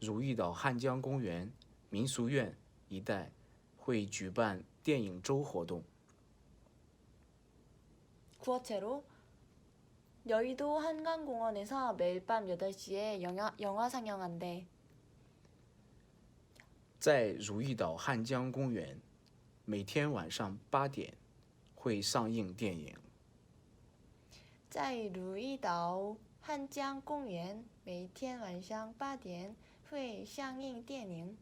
如意岛汉江公园民俗院一带会举办电影周活动。 구어체로 여의도 한강공원에서 매일 밤 8시에 영화, 영화 상영한대. 在如意岛汉江公园，每天晚上八点会上映电影。在如意岛汉江公园每天晚上八点 会上映电影。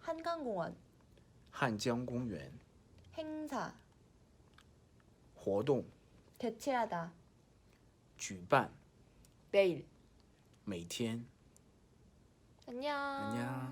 한강공원 汉江公园 행사 活动 개최하다 举办， 매일 每天。 안녕. 안녕。